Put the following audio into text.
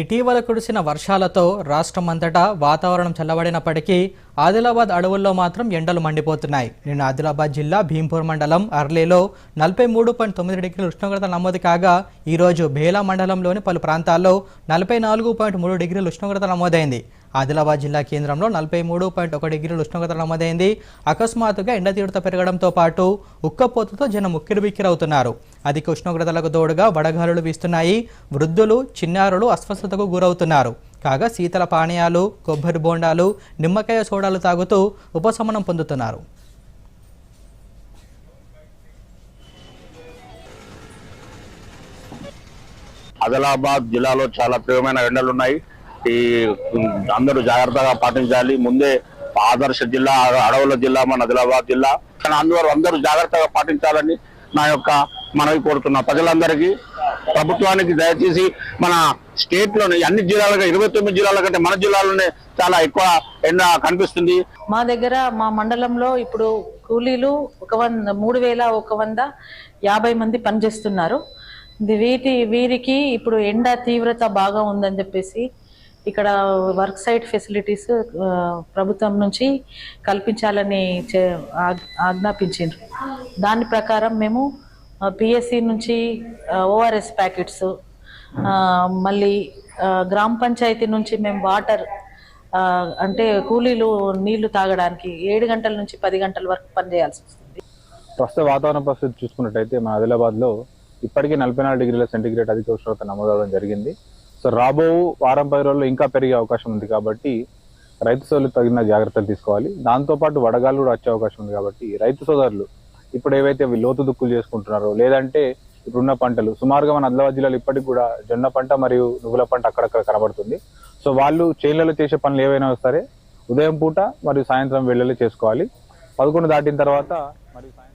ఇటీవల కురిసిన వర్షాలతో రాష్ట్రమంతటా వాతావరణం చల్లబడినప్పటికీ ఆదిలాబాద్ అడవుల్లో మాత్రం ఎండలు మండిపోతున్నాయి. నిన్న ఆదిలాబాద్ జిల్లా భీంపూర్ మండలం అర్లేలో నలభై మూడు పాయింట్ తొమ్మిది డిగ్రీల ఉష్ణోగ్రత నమోదు కాగా ఈరోజు బేలా మండలంలోని పలు ప్రాంతాల్లో నలభై నాలుగు పాయింట్ మూడు డిగ్రీల ఉష్ణోగ్రత నమోదైంది. ఆదిలాబాద్ జిల్లా కేంద్రంలో నలభై మూడు పాయింట్ ఒక డిగ్రీల ఉష్ణోగ్రత నమోదైంది. అకస్మాత్తుగా ఎండ తీవ్రత పెరగడంతో పాటు ఉక్కపోతతో జనం ఉక్కిరిబిక్కిరవుతున్నారు. అధిక ఉష్ణోగ్రతలకు తోడుగా వడగాలులు వీస్తున్నాయి. వృద్ధులు చిన్నారులు అస్వస్థతకు గురవుతున్నారు. కాగా శీతల పానీయాలు కొబ్బరి బోండాలు నిమ్మకాయ సోడాలు తాగుతూ ఉపశమనం పొందుతున్నారు. ఆదిలాబాద్ జిల్లాలో చాలా తీవ్రమైన ఎండలు ఉన్నాయి. ఈ అందరూ జాగ్రత్తగా పాటించాలి. ముందే ఆదర్శ జిల్లా అడవుల జిల్లా మన ఆదిలాబాద్ జిల్లా. కానీ అందువల్ల అందరూ జాగ్రత్తగా పాటించాలని నా యొక్క మనవి కోరుతున్నా ప్రజలందరికీ ప్రభుత్వానికి దయచేసి మన స్టేట్లోని అన్ని జిల్లాలుగా ఇరవై తొమ్మిది జిల్లాల కంటే మన జిల్లాలోనే చాలా ఎక్కువ ఎండ కనిపిస్తుంది. మా దగ్గర మా మండలంలో ఇప్పుడు కూలీలు ఒక వంద మూడు వేల ఒక వంద యాభై మంది పనిచేస్తున్నారు. వీటి వీరికి ఇప్పుడు ఎండ తీవ్రత బాగా ఉందని చెప్పేసి ఇక్కడ వర్క్ సైట్ ఫెసిలిటీస్ ప్రభుత్వం నుంచి కల్పించాలని చే- ఆజ్ఞాపించిండ్రు. దాని ప్రకారం మేము పిఎస్సి నుంచి ఓఆర్ఎస్ ప్యాకెట్స్ మళ్ళీ గ్రామ పంచాయతీ నుంచి మేము వాటర్ అంటే కూలీలు నీళ్ళు తాగడానికి ఏడు గంటల నుంచి పది గంటల వరకు పనిచేయాల్సి వస్తుంది. ప్రస్తుత వాతావరణ పరిస్థితి చూసుకున్నట్టయితే మన ఆదిలాబాద్లో ఇప్పటికీ నలభై నాలుగు డిగ్రీల సెంటీగ్రేడ్ అధిక ఉష్ణోగ్రత నమోదవడం జరిగింది. సో రాబో వారం పది రోజుల్లో ఇంకా పెరిగే అవకాశం ఉంది కాబట్టి రైతు సోదరులు తగిన జాగ్రత్తలు తీసుకోవాలి. దాంతోపాటు వడగాలు కూడా వచ్చే అవకాశం ఉంది కాబట్టి రైతు సోదరులు ఇప్పుడు ఏవైతే అవి లోతు దుక్కులు చేసుకుంటున్నారో లేదంటే ఇప్పుడున్న పంటలు సుమారుగా మన ఆదిలాబాద్ జిల్లాలో ఇప్పటికి కూడా జొన్న పంట మరియు నువ్వుల పంట అక్కడక్కడ కనబడుతుంది. సో వాళ్ళు చేనులలో చేసే పనులు ఏవైనా సరే ఉదయం పూట మరియు సాయంత్రం వెళ్ళలో చేసుకోవాలి. పదకొండు దాటిన తర్వాత మరియు సాయంత్రం